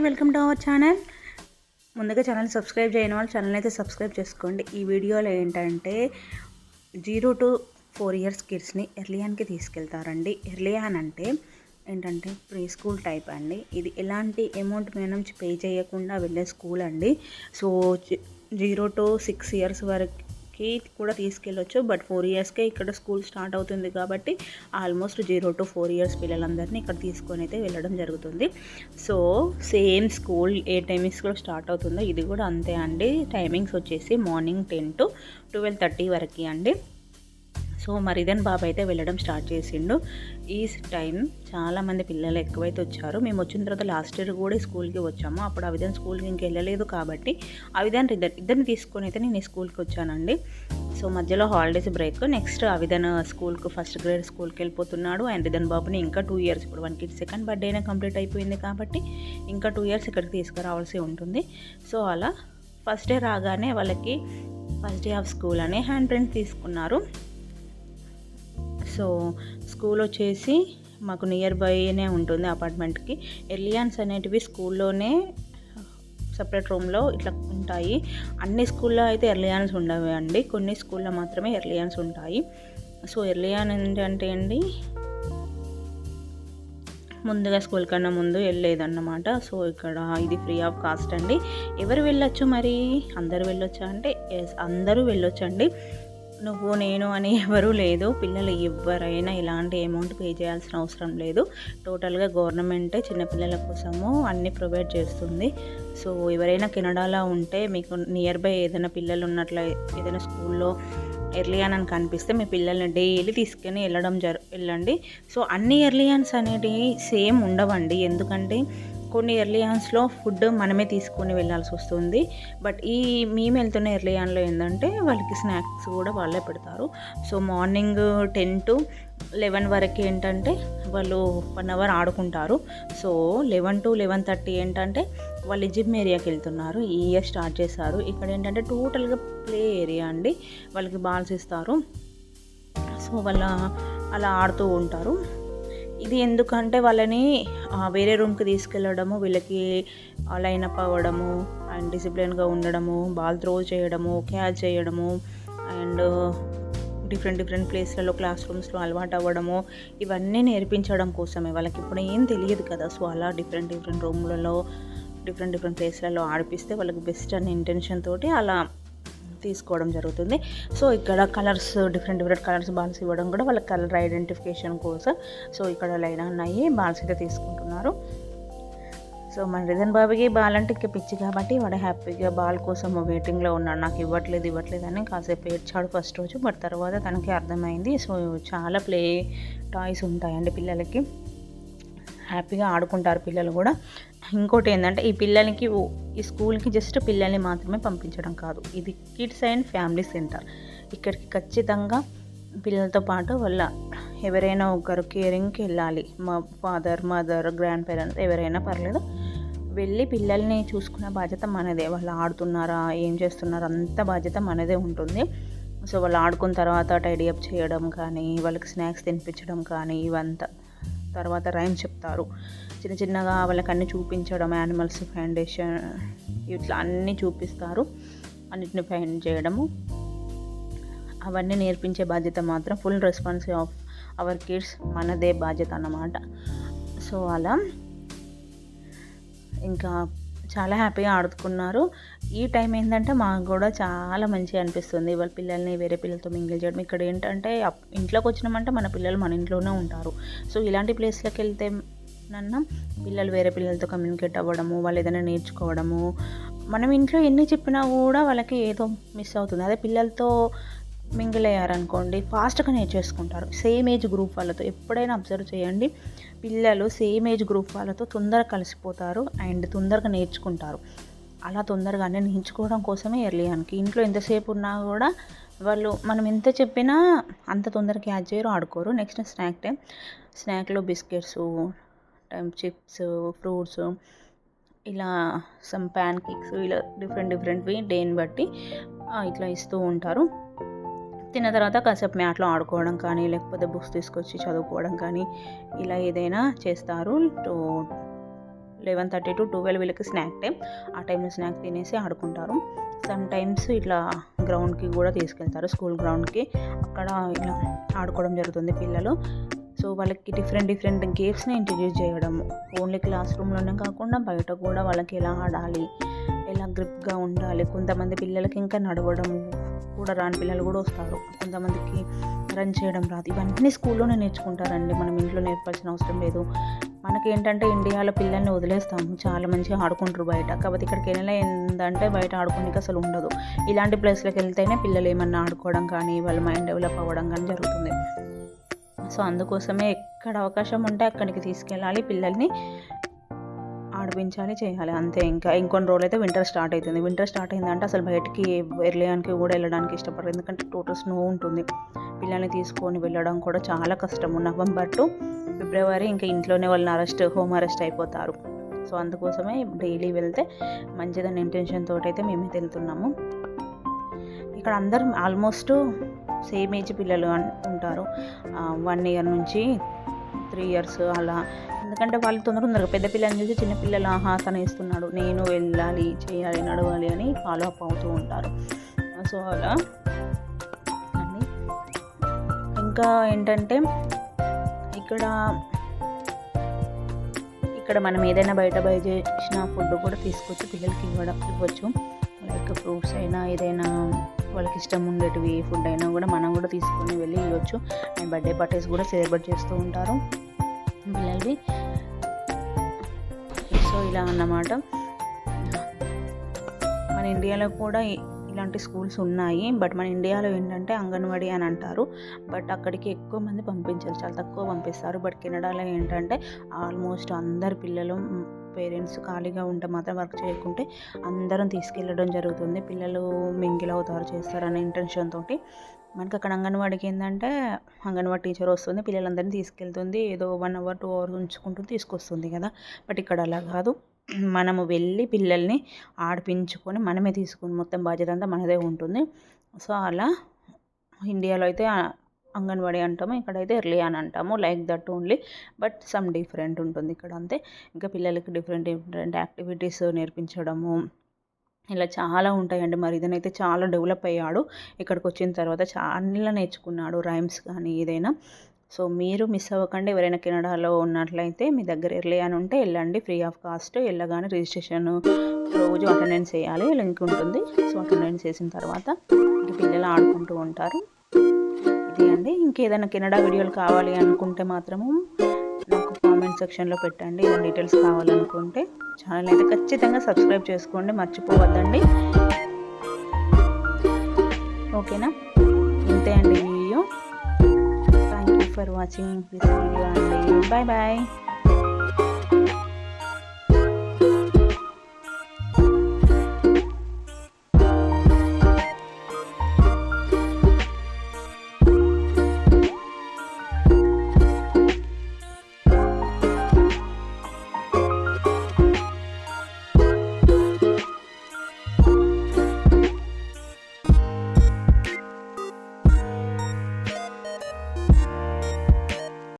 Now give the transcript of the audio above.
అండి welcome to our channel. ముందుగా channel subscribe చేయని వాళ్ళు ఛానల్ అయితే సబ్స్క్రైబ్ చేసుకోండి. ఈ వీడియోలో ఏంటంటే జీరో టు ఫోర్ ఇయర్స్ కిడ్స్ని ఎర్లియాన్కి తీసుకెళ్తారండి. ఎర్లియాన్ అంటే ఏంటంటే ప్రీ స్కూల్ టైప్ అండి. ఇది ఎలాంటి అమౌంట్ మీద నుంచి పే చేయకుండా వెళ్ళే స్కూల్ అండి. So zero to six years వరకు కూడా తీసుకెళ్ళొచ్చు. బట్ ఫోర్ ఇయర్స్కే ఇక్కడ స్కూల్ స్టార్ట్ అవుతుంది కాబట్టి almost zero to four years పిల్లలందరినీ ఇక్కడ తీసుకొని అయితే వెళ్ళడం జరుగుతుంది. సో సేమ్ స్కూల్ ఏ టైమింగ్స్ కూడా స్టార్ట్ అవుతుందో ఇది కూడా అంతే అండి. టైమింగ్స్ వచ్చేసి morning ten to twelve thirty వరకు అండి. సో మరిదన్ బాబు అయితే వెళ్ళడం స్టార్ట్ చేసిండు. ఈ టైం చాలామంది పిల్లలు ఎక్కువైతే వచ్చారు. మేము వచ్చిన తర్వాత లాస్ట్ ఇయర్ కూడా స్కూల్కి వచ్చాము. అప్పుడు ఆ విధాన్ స్కూల్కి ఇంక వెళ్ళలేదు కాబట్టి ఆ విధాన్ ఇద్దరు ఇద్దరిని తీసుకొని అయితే నేను స్కూల్కి వచ్చానండి. సో మధ్యలో హాలిడేస్ బ్రేక్. నెక్స్ట్ ఆ విధంగా స్కూల్కి ఫస్ట్ గ్రేడ్ స్కూల్కి వెళ్ళిపోతున్నాడు. అండ్ రిధన్ బాబుని ఇంకా టూ ఇయర్స్ ఇప్పుడు వన్ కిడ్ సెకండ్ బర్త్డేనే కంప్లీట్ అయిపోయింది కాబట్టి ఇంకా టూ ఇయర్స్ ఇక్కడికి తీసుకురావాల్సి ఉంటుంది. సో అలా ఫస్ట్ డే రాగానే వాళ్ళకి ఫస్ట్ డే ఆఫ్ స్కూల్ అని హ్యాండ్ ప్రింట్ తీసుకున్నారు. సో స్కూల్ వచ్చేసి మాకు నియర్ బైనే ఉంటుంది అపార్ట్మెంట్కి. ఎలియాన్స్ అనేటివి స్కూల్లోనే సపరేట్ రూమ్లో ఇట్లా ఉంటాయి. అన్ని స్కూల్లో అయితే ఎర్లియాన్స్ ఉండవు అండి. కొన్ని స్కూల్లో మాత్రమే ఎర్లియాన్స్ ఉంటాయి. సో ఎర్లియాన్ ఏంటంటే అండి ముందుగా స్కూల్ కన్నా ముందు వెళ్ళేదన్నమాట. సో ఇక్కడ ఇది ఫ్రీ ఆఫ్ కాస్ట్ అండి. ఎవరు వెళ్ళొచ్చు మరి? అందరూ వెళ్ళొచ్చా అంటే? ఎస్ అందరూ వెళ్ళొచ్చండి. నువ్వు నేను అని ఎవరూ లేదు. పిల్లలు ఎవరైనా ఇలాంటి అమౌంట్ పే చేయాల్సిన అవసరం లేదు. టోటల్గా గవర్నమెంటే చిన్నపిల్లల కోసము అన్నీ ప్రొవైడ్ చేస్తుంది. సో ఎవరైనా కెనడాలో ఉంటే మీకు నియర్ బై ఏదైనా పిల్లలు ఉన్నట్ల ఏదైనా స్కూల్లో ఎర్లియాన్ అని కనిపిస్తే మీ పిల్లల్ని డైలీ తీసుకొని వెళ్ళడం జరు వెళ్ళండి. సో అన్ని ఎర్లియాన్స్ అనేటివి సేమ్ ఉండవండి. ఎందుకంటే కొన్ని ఎర్లియాన్స్లో ఫుడ్ మనమే తీసుకొని వెళ్ళాల్సి వస్తుంది. బట్ ఈ మేము వెళ్తున్న ఎర్లియాన్లో ఏంటంటే వాళ్ళకి స్నాక్స్ కూడా వాళ్ళే పెడతారు. So morning ten to eleven వరకు ఏంటంటే వాళ్ళు వన్ అవర్ ఆడుకుంటారు. So eleven to eleven thirty ఏంటంటే వాళ్ళు జిమ్ ఏరియాకి వెళ్తున్నారు. ఈ ఇయర్ స్టార్ట్ చేశారు. ఇక్కడ ఏంటంటే టోటల్గా ప్లే ఏరియా అండి. వాళ్ళకి బాల్స్ ఇస్తారు. సో వాళ్ళ అలా ఆడుతూ ఉంటారు. ఇది ఎందుకంటే వాళ్ళని వేరే రూమ్కి తీసుకెళ్ళడము వీళ్ళకి లైన్ అప్ అవ్వడము అండ్ డిసిప్లిన్గా ఉండడము బాల్ త్రో చేయడము క్యాచ్ చేయడము అండ్ డిఫరెంట్ డిఫరెంట్ ప్లేస్లలో క్లాస్ రూమ్స్లో అలవాటు అవ్వడము ఇవన్నీ నేర్పించడం కోసమే. వాళ్ళకి ఇప్పుడు ఏం తెలియదు కదా సో అలా డిఫరెంట్ డిఫరెంట్ రూమ్లలో డిఫరెంట్ డిఫరెంట్ ప్లేస్లలో ఆడిపిస్తే వాళ్ళకి బెస్ట్ అనే ఇంటెన్షన్ తోటి అలా తీసుకోవడం జరుగుతుంది. సో ఇక్కడ colours different different colours balls ఇవ్వడం కూడా వాళ్ళ కలర్ ఐడెంటిఫికేషన్ కోసం. సో ఇక్కడ లైన్ ఉన్నాయి. బాల్స్ అయితే తీసుకుంటున్నారు. సో మన రిజన్ బాబుకి బాల్ అంటే ఇంకా పిచ్చి కాబట్టి వాడు హ్యాపీగా బాల్ కోసం వెయిటింగ్లో ఉన్నాడు. నాకు ఇవ్వట్లేదు ఇవ్వట్లేదు అని కాసేపు ఏడ్చాడు ఫస్ట్ రోజు. బట్ తర్వాత తనకి అర్థమైంది. సో చాలా ప్లే టాయ్స్ ఉంటాయండి పిల్లలకి. హ్యాపీగా ఆడుకుంటారు పిల్లలు కూడా. ఇంకోటి ఏంటంటే ఈ పిల్లలకి ఈ స్కూల్కి జస్ట్ పిల్లల్ని మాత్రమే పంపించడం కాదు. ఇది కిడ్స్ అండ్ ఫ్యామిలీ సెంటర్. ఇక్కడికి ఖచ్చితంగా పిల్లలతో పాటు వాళ్ళ ఎవరైనా ఒకరు కేరింగ్కి వెళ్ళాలి. మా ఫాదర్ మదర్ గ్రాండ్ పేరెంట్స్ ఎవరైనా పర్లేదు. వెళ్ళి పిల్లల్ని చూసుకునే బాధ్యత మనదే. వాళ్ళు ఆడుతున్నారా ఏం చేస్తున్నారా అంత బాధ్యత మనదే ఉంటుంది. సో వాళ్ళు ఆడుకున్న తర్వాత టైడీ అప్ చేయడం కానీ వాళ్ళకి స్నాక్స్ తినిపించడం కానీ ఇవంతా. తర్వాత రైమ్ చెప్తారు. చిన్న చిన్నగా వాళ్ళకి అన్ని చూపించడం యానిమల్స్ ఫౌండేషన్ ఇట్లా అన్నీ చూపిస్తారు. అన్నిటిని ఫైండ్ చేయడము. అవన్నీ నేర్పించే బాధ్యత మాత్రం full responsible of our kids మనదే బాధ్యత అన్నమాట. సో అలా. ఇంకా చాలా హ్యాపీగా ఆడుకున్నారు ఈ టైం ఏంటంటే మాకు కూడా చాలా మంచిగా అనిపిస్తుంది. వాళ్ళ పిల్లల్ని వేరే పిల్లలతో మింగిల్ చేయడం. ఇక్కడ ఏంటంటే ఇంట్లోకి వచ్చినామంటే మన పిల్లలు మన ఇంట్లోనే ఉంటారు. సో ఇలాంటి ప్లేస్లోకి వెళ్తే నన్న పిల్లలు వేరే పిల్లలతో కమ్యూనికేట్ అవ్వడము వాళ్ళు ఏదైనా నేర్చుకోవడము. మనం ఇంట్లో ఎన్ని చెప్పినా కూడా వాళ్ళకి ఏదో మిస్ అవుతుంది. అదే పిల్లలతో మింగిల్ అయ్యారనుకోండి ఫాస్ట్గా నేర్చేసుకుంటారు. సేమ్ ఏజ్ గ్రూప్ వాళ్ళతో ఎప్పుడైనా అబ్జర్వ్ చేయండి. పిల్లలు సేమ్ ఏజ్ గ్రూప్ వాళ్ళతో తొందరగా కలిసిపోతారు అండ్ తొందరగా నేర్చుకుంటారు. అలా తొందరగానే నేర్చుకోవడం కోసమే ఎర్లియానికి ఇంట్లో ఎంతసేపు ఉన్నా కూడా వాళ్ళు మనం ఎంత చెప్పినా అంత తొందరగా క్యాచ్ చేయరు ఆడుకోరు. Next snack time. స్నాక్లో biscuits chips fruits ఇలా సమ్ ప్యాన్ కేక్స్ ఇలా డిఫరెంట్ డిఫరెంట్వి డేని బట్టి ఇట్లా ఇస్తూ ఉంటారు. తిన్న తర్వాత కాసేపు మ్యాట్లో ఆడుకోవడం కానీ లేకపోతే బుక్స్ తీసుకొచ్చి చదువుకోవడం కానీ ఇలా ఏదైనా చేస్తారు. To eleven thirty to twelve వీళ్ళకి స్నాక్ టైం. ఆ టైంలో స్నాక్ తినేసి ఆడుకుంటారు. సమ్ టైమ్స్ ఇట్లా గ్రౌండ్కి కూడా తీసుకెళ్తారు స్కూల్ గ్రౌండ్కి. అక్కడ ఇలా ఆడుకోవడం జరుగుతుంది పిల్లలు. సో వాళ్ళకి డిఫరెంట్ డిఫరెంట్ గేమ్స్ని ఇంట్రడ్యూస్ చేయడం. ఓన్లీ క్లాస్ రూమ్లోనే కాకుండా బయట కూడా వాళ్ళకి ఎలా ఆడాలి ఎలా గ్రిప్గా ఉండాలి కొంతమంది పిల్లలకి ఇంకా నడవడం కూడా రాని పిల్లలు కూడా వస్తారు. కొంతమందికి రన్ చేయడం రాదు. ఇవన్నీ స్కూల్లోనే నేర్చుకుంటారండి. మనం ఇంట్లో నేర్పాల్సిన అవసరం లేదు. మనకి ఏంటంటే ఇండియాలో పిల్లల్ని వదిలేస్తాము. చాలా మంచిగా ఆడుకుంటారు బయట. కాకపోతే ఇక్కడికి వెళ్ళినా ఏంటంటే బయట ఆడుకోనికి అసలు ఉండదు. ఇలాంటి ప్లేస్లోకి వెళ్తేనే పిల్లలు ఏమన్నా ఆడుకోవడం కానీ వాళ్ళ మైండ్ డెవలప్ అవ్వడం కానీ జరుగుతుంది. సో అందుకోసమే ఎక్కడ అవకాశం ఉంటే అక్కడికి తీసుకెళ్ళాలి పిల్లల్ని. ఆడిపించాలి చేయాలి. అంతే ఇంకా ఇంకొన్ని రోజులు అయితే వింటర్ స్టార్ట్ అవుతుంది వింటర్ స్టార్ట్ అయిందంటే అసలు బయటికి వెళ్ళడానికి కూడా వెళ్ళడానికి ఇష్టపడరు. ఎందుకంటే టోటల్ స్నో ఉంటుంది. పిల్లల్ని తీసుకొని వెళ్ళడం కూడా చాలా కష్టము నవంబర్ టు ఫిబ్రవరి ఇంకా ఇంట్లోనే వాళ్ళని అరెస్ట్ హోమ్ అరెస్ట్ అయిపోతారు. సో అందుకోసమే డైలీ వెళ్తే మంచిదని ఇంటెన్షన్ తోటి అయితే మేమైతే వెళ్తున్నాము. ఇక్కడ అందరు ఆల్మోస్ట్ సేమ్ ఏజ్ పిల్లలు ఉంటారు. వన్ ఇయర్ నుంచి త్రీ ఇయర్స్ అలా ఎందుకంటే వాళ్ళు తొందర తొందరగా పెద్ద పిల్లల్ని చూసి చిన్న పిల్లలు ఆహా ఇస్తున్నాడు నేను వెళ్ళాలి చేయాలి నడవాలి అని ఫాలో అప్ అవుతూ ఉంటారు. సో అలా అండి. ఇంకా ఏంటంటే ఇక్కడ ఇక్కడ మనం ఏదైనా బయట బయట చేసిన ఫుడ్ కూడా తీసుకొచ్చి. పిల్లలకి ఇవ్వడం ఇవ్వచ్చు. లైక్ ఫ్రూట్స్ అయినా ఏదైనా వాళ్ళకి ఇష్టం ఉండేటివి ఫుడ్ అయినా కూడా మనం కూడా తీసుకొని వెళ్ళి ఇవ్వచ్చు. అండ్ బర్త్డే పార్టీస్ కూడా సెలబ్రేట్ చేస్తూ ఉంటారు. పిల్లలవి సో ఇలా అన్నమాట. మన ఇండియాలో కూడా ఇలాంటి స్కూల్స్ ఉన్నాయి. బట్ మన ఇండియాలో ఏంటంటే అంగన్వాడీ అని అంటారు. బట్ అక్కడికి ఎక్కువ మంది పంపించారు. చాలా తక్కువ పంపిస్తారు. బట్ కెనడాలో ఏంటంటే ఆల్మోస్ట్ అందరు పిల్లలు పేరెంట్స్ ఖాళీగా ఉంటే మాత్రం వర్క్ చేయకుంటే అందరం తీసుకెళ్ళడం జరుగుతుంది. పిల్లలు మింగిల్ అవుతారు చేస్తారనే ఇంటెన్షన్ తోటి. మనకి అక్కడ అంగన్వాడికి ఏంటంటే అంగన్వాడి టీచర్ వస్తుంది పిల్లలందరినీ తీసుకెళ్తుంది ఏదో వన్ అవర్ టూ అవర్స్ ఉంచుకుంటూ తీసుకొస్తుంది కదా. బట్ ఇక్కడ అలా కాదు. మనము వెళ్ళి పిల్లల్ని ఆడిపించుకొని మనమే తీసుకుని మొత్తం బాధ్యత అంతా మనదే ఉంటుంది. సో అలా ఇండియాలో అయితే అంగన్వాడీ అంటాము ఇక్కడైతే ఎర్లీ అని అంటాము like that only. But some different ఉంటుంది ఇక్కడ అంతే. ఇంకా పిల్లలకి డిఫరెంట్ డిఫరెంట్ యాక్టివిటీస్ నేర్పించడము ఇలా చాలా ఉంటాయండి. మరి ఇదనైతే చాలా డెవలప్ అయ్యాడు. ఇక్కడికి వచ్చిన తర్వాత చాలా నేర్చుకున్నాడు రైమ్స్ కానీ ఏదైనా. సో మీరు మిస్ అవ్వకండి. ఎవరైనా కెనడాలో ఉన్నట్లయితే మీ దగ్గర ఎర్లీ అని ఉంటే వెళ్ళండి. ఫ్రీ ఆఫ్ కాస్ట్ వెళ్ళగానే రిజిస్ట్రేషన్ రోజు అటెండెన్స్ చేయాలి లింక్ ఉంటుంది. సో అటెండెన్స్ చేసిన తర్వాత పిల్లలు ఆడుకుంటూ ఉంటారు. ఇది అండి. ఇంకేదైనా కెనడా వీడియోలు కావాలి అనుకుంటే మాత్రము నాకు కామెంట్ సెక్షన్లో పెట్టండి. ఏదైనా డీటెయిల్స్ కావాలనుకుంటే ఛానల్ అయితే ఖచ్చితంగా సబ్స్క్రైబ్ చేసుకోండి. మర్చిపోవద్దండి. ఓకేనా? ఇంతే అండి video. Thank you for watching this video అండి. Bye bye